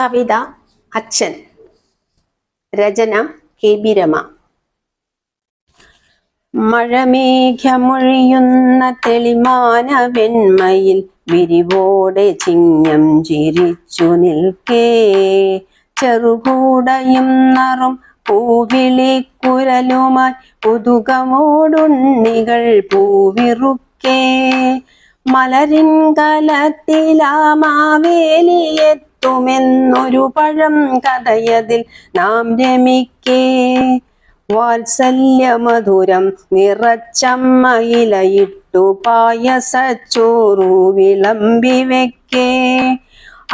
കവിത അച്ഛൻ. രചന K B Rama. മഴമേഘമൊഴിയുന്ന തെളിമാന വെണ്മയിൽ വിരിവോടെ ചിങ്ങം ചിരിച്ചു നിൽക്കേ. ചെറുകൂടയും നറും പൂവിളിക്കുരലുമായി പുതുകമോടുണ്ണികൾ പൂവിറുക്കേ. മലരിൻ കലത്തിലാമാവേലിയെത്തുമെന്നൊരു പഴം കഥയതിൽ നാം രമിക്കേ. വാത്സല്യമധുരം നിറച്ചമ്മയിലയിട്ടു പായസച്ചോറു വിളമ്പി വെക്കേ.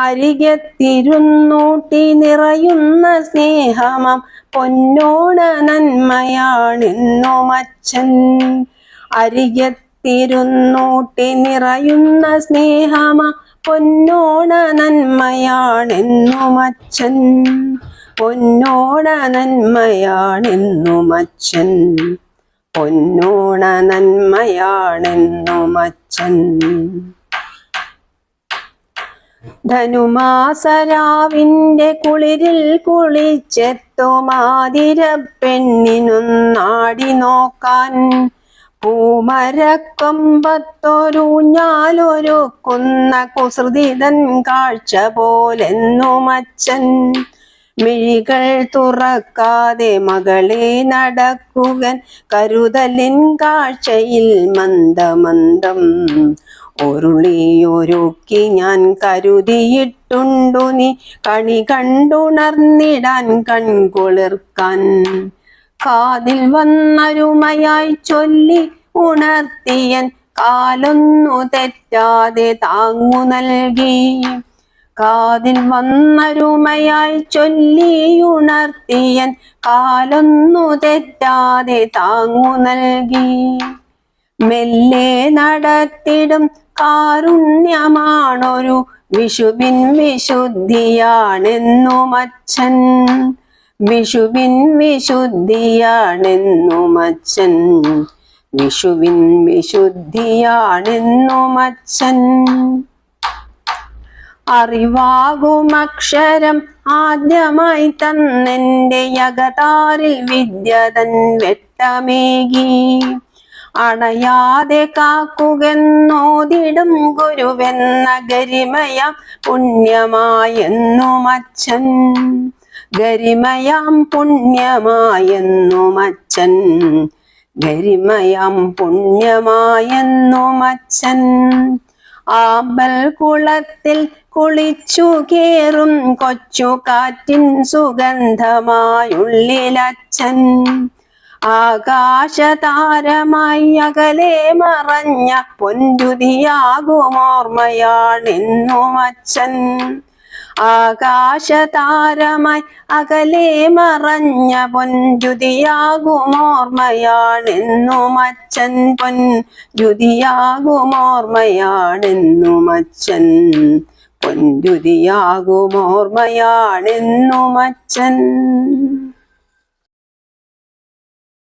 അരികത്തിരുന്നൂട്ടി നിറയുന്ന സ്നേഹമം പൊന്നോണ നന്മയാണെന്നും മച്ചൻ. അരികത്തിരുന്നൂട്ടി നിറയുന്ന സ്നേഹമ പൊന്നോണ നന്മയാണെന്നും അച്ഛൻ. പൊന്നോണ നന്മയാണെന്നും അച്ഛൻ. പൊന്നോണ നന്മയാണെന്നും അച്ഛൻ. ധനുമാസരാവിന്റെ കുളിരിൽ കുളിച്ചെത്തുമാതിര പെണ്ണിനൊന്നാടി നോക്കാൻ പൂമരക്കൊമ്പത്തൊരുഞ്ഞാലൊരുക്കുന്ന കുസൃതിതൻ കാഴ്ച പോലെന്നു അച്ഛൻ മിഴികൾ തുറക്കാതെ മകളെ നടക്കുകൻ കരുതലിൻ കാഴ്ചയിൽ മന്ദമന്ദം. ഒരുളിയൊരുക്കി ഞാൻ കരുതിയിട്ടുണ്ടു നീ കണി കണ്ടുണർന്നിടാൻ കൺകുളിർക്കാൻ. കാതിൽ വന്നരുമയായി ചൊല്ലി ഉണർത്തിയൻ കാലൊന്നു തെറ്റാതെ താങ്ങു നൽകി. കാതിൽ വന്നരുമയായി ചൊല്ലി ഉണർത്തിയൻ കാലൊന്നു തെറ്റാതെ താങ്ങു നൽകി. മെല്ലെ നടത്തിടും കാരുണ്യമാണൊരു വിഷുവിൻ വിശുദ്ധിയാണെന്നു മച്ചൻ. വിഷുവിൻ വിശുദ്ധിയാണെന്നു അച്ഛൻ വിഷുവിൻ വിശുദ്ധിയാണെന്നു മച്ചൻ. അറിവാകുമക്ഷരം ആദ്യമായി തന്നെന്റെ യഗതാരിൽ വിദ്യതൻ വെട്ടമേകി അണയാതെ കാക്കുകെന്നോതിടും ഗുരുവെന്ന ഗരിമയ പുണ്യമായെന്നു അച്ഛൻ ഗരിമയാം പുണ്യമായെന്നു അച്ഛൻ ഗരിമയാം പുണ്യമായെന്നും അച്ഛൻ ആമ്പൽ കുളത്തിൽ കുളിച്ചു കേറും കൊച്ചു കാറ്റിൻ സുഗന്ധമായുള്ളിലച്ഛൻ ആകാശതാരമായി അകലെ മറഞ്ഞ പൊൻരുതിയാകുമോർമ്മയാണെന്നും അച്ഛൻ ആകാശതാരമായി അകലെ മറഞ്ഞ പൊൻരുതിയാകുമോർമ്മയാണെന്നും അച്ഛൻ പൊൻ രുതിയാകുമോർമ്മയാണെന്നും അച്ഛൻ പൊൻരുതിയാകുമോർമ്മയാണെന്നും അച്ഛൻ